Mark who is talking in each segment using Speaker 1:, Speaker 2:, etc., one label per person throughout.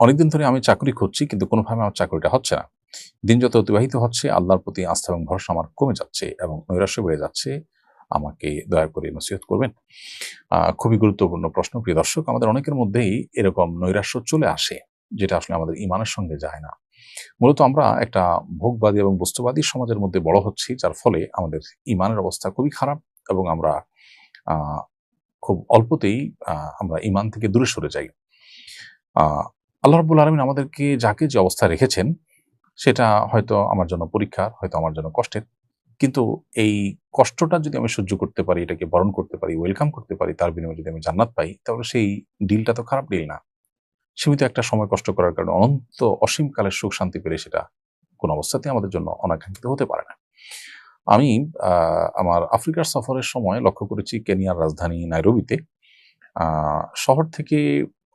Speaker 1: অনেকদিন ধরে আমি চাকরি খুঁজছি, কিন্তু কোনোভাবে আমার চাকরিটা হচ্ছে না। দিন যত অতিবাহিত হচ্ছে, আল্লাহর প্রতি আস্থা এবং ভরসা আমার কমে যাচ্ছে এবং নৈরাশ্য বেড়ে যাচ্ছে। আমাকে দয়া করে নসিহত করবেন। খুবই গুরুত্বপূর্ণ প্রশ্ন, প্রিয় দর্শক, আমাদের অনেকের মধ্যেই এরকম নৈরাশ্য চলে আসে, যেটা আসলে আমাদের ইমানের সঙ্গে যায় না। মূলত আমরা একটা ভোগবাদী এবং বস্তুবাদী সমাজের মধ্যে বড় হচ্ছি, যার ফলে আমাদের ইমানের অবস্থা খুবই খারাপ এবং আমরা খুব অল্পতেই আমরা ইমান থেকে দূরে সরে যাই। আল্লাহ রব্বুল আলমিন আমাদেরকে যাকে যে অবস্থায় রেখেছেন, সেটা হয়তো আমার জন্য পরীক্ষার হয়তো আমার জন্য কষ্টের। কিন্তু এই কষ্টটা যদি আমি সহ্য করতে পারি, এটাকে বরণ করতে পারি ওয়েলকাম করতে পারি, তার বিনিময়ে যদি আমি জান্নাত পাই, তাহলে সেই ডিলটা তো খারাপ ডিল না। সীমিত একটা সময় কষ্ট করার কারণে অনন্ত অসীমকালের সুখ শান্তি পেলে সেটা কোনো অবস্থাতে আমাদের জন্য অনাকাঙ্ক্ষিত হতে পারে না। আমি আমার আফ্রিকার সফরের সময় লক্ষ্য করেছি কেনিয়ার রাজধানী নাইরোবিতে। শহর থেকে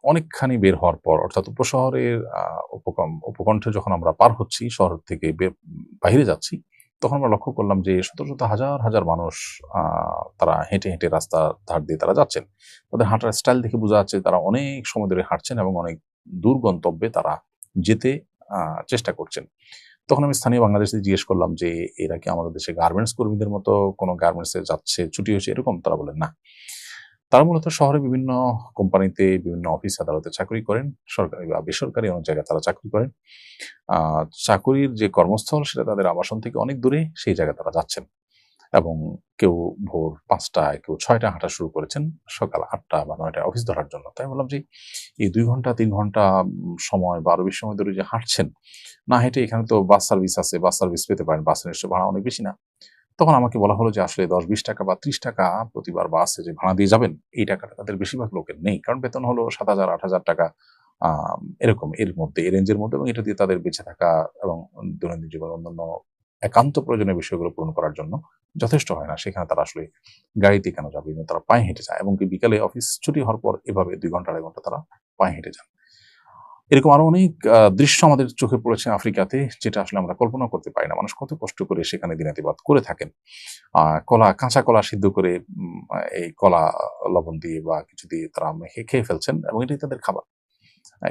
Speaker 1: অনেকখানি বের হওয়ার পর, অর্থাৎ উপশহরের উপকণ্ঠে যখন আমরা পার হচ্ছি, শহর থেকে বাইরে যাচ্ছি, তখন আমরা লক্ষ্য করলাম যে শত শত হাজার হাজার মানুষ তারা হেঁটে হেঁটে রাস্তার ধার দিয়ে তারা যাচ্ছেন। তাদের হাঁটার স্টাইল দেখে বোঝা যাচ্ছে তারা অনেক সময় ধরে হাঁটছেন এবং অনেক দূর গন্তব্যে তারা যেতে চেষ্টা করছেন। তখন আমি স্থানীয় বাংলাদেশে জিজ্ঞেস করলাম যে, এরা কি আমাদের দেশে গার্মেন্টস কর্মীদের মতো কোনো গার্মেন্টসে যাচ্ছে, ছুটি হয়েছে? এরকম তারা বলেন না। তারা মূলত শহরে বিভিন্ন কোম্পানিতে বিভিন্ন অফিস আদালতে চাকরি করেন, সরকারি বা বেসরকারি অনেক জায়গায় তারা চাকরি করেন। চাকরির যে কর্মস্থল সেটা তাদের আবাসন থেকে অনেক দূরে সেই জায়গায় তারা যাচ্ছেন এবং কেউ ভোর পাঁচটায় কেউ ছয়টা হাঁটা শুরু করেছেন, সকাল আটটা বা নয়টায় অফিস ধরার জন্য। তাই বললাম যে এই দুই ঘণ্টা, তিন ঘণ্টা সময় বা আরও বেশি সময় ধরে যে হাঁটছেন, না হেঁটে এখানে তো বাস সার্ভিস আছে, বাস সার্ভিস পেতে পারেন বাসের নিশ্চয় ভাড়া অনেক বেশি না। তখন আমাকে বলা হলো যে, আসলে দশ বিশ টাকা বা ত্রিশ টাকা প্রতিবার বাসে যে ভাড়া দিয়ে যাবেন, এই টাকাটা তাদের বেশিরভাগ লোকের নেই। কারণ বেতন হলো সাত হাজার, আট হাজার টাকা এরকম এর মধ্যে এই রেঞ্জের মধ্যে এবং এটা দিয়ে তাদের বেঁচে থাকা এবং দৈনন্দিন জীবন অন্যান্য একান্ত প্রয়োজনীয় বিষয়গুলো পূরণ করার জন্য যথেষ্ট হয় না। সেখানে তারা আসলে গাড়িতে কেন যাবে? তারা পায়ে হেঁটে যায় এবং বিকালে অফিস ছুটি হওয়ার পর এভাবে দুই ঘণ্টা, আড়াই ঘণ্টা তারা পায়ে হেঁটে যান। এরকম আরও অনেক দৃশ্য আমাদের চোখে পড়েছে আফ্রিকাতে, যেটা আসলে আমরা কল্পনা করতে পারি না। মানুষ কত কষ্ট করে সেখানে দিনাতিবাদ করে থাকেন। কলা, কাঁচা কলা সিদ্ধ করে এই কলা লবণ দিয়ে বা কিছু দিয়ে তারা খেয়ে ফেলছেন এবং এটাই তাদের খাবার।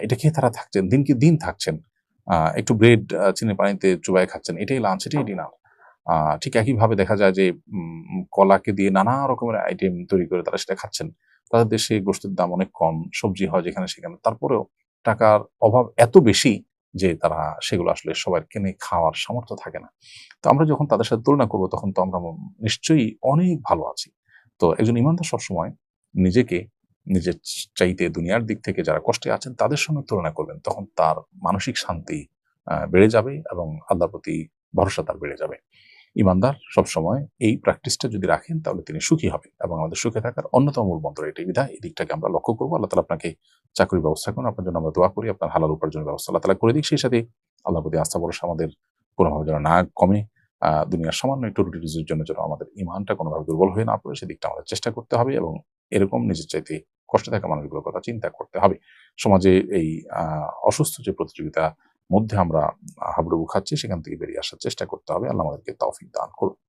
Speaker 1: এটা খেয়ে তারা থাকছেন, দিনকে দিন থাকছেন। একটু ব্রেড চিনি পানিতে চুবাই খাচ্ছেন, এটাই লাঞ্চ, এটাই ডিনার। ঠিক একইভাবে দেখা যায় যে কলাকে দিয়ে নানা রকমের আইটেম তৈরি করে তারা সেটা খাচ্ছেন। তাদের দেশে গোষ্ঠীর দাম অনেক কম, সবজি হয় যেখানে সেখানে। তারপরেও টাকার অভাব এত বেশি যে তারা সেগুলো আসলে সবার কিনে খাওয়ার সামর্থ্য থাকে না। তো আমরা যখন তাদের সাথে তুলনা করব, তখন তো আমরা নিশ্চয়ই অনেক ভালো আছি। তো একজন ইমানদার সবসময় নিজেকে নিজের চাইতে দুনিয়ার দিক থেকে যারা কষ্টে আছেন, তাদের সঙ্গে তুলনা করবেন, তখন তার মানসিক শান্তি বেড়ে যাবে এবং আল্লাহর প্রতি ভরসা তার বেড়ে যাবে। ইমানদার সবসময় এই প্র্যাকটিসটা যদি রাখেন, তাহলে তিনি সুখী হবেন এবং আমাদের সুখে থাকার অন্যতম মূল মন্ত্র এটাই। বিধায় এই দিকটাকে আমরা লক্ষ্য করব। আল্লাহ তালা আপনাকে চাকরির ব্যবস্থা করুন। আপনার জন্য আমরা দোয়া করি। আপনার হালাল উপার্জনের ব্যবস্থা আল্লাহ তালা করে দিক। সেই সাথে আল্লাহ প্রতি আস্থা ভরসা আমাদের কোনোভাবে যেন না কমে। দুনিয়ার সামান্য একটু রুটি রুজির জন্য যেন আমাদের ইমানটা কোনোভাবে দুর্বল হয়ে না পড়ে, সেদিকটা আমাদের চেষ্টা করতে হবে এবং এরকম নিজের চাইতে কষ্টে থাকা মানুষগুলোর কথা চিন্তা করতে হবে। সমাজে এই অসুস্থ যে প্রতিযোগিতা মধ্যে আমরা হাবডুবু খাচ্ছি, সেখান থেকে বেরিয়ে আসার চেষ্টা করতে হবে। আল্লাহ আমাদেরকে তৌফিক দান করুন।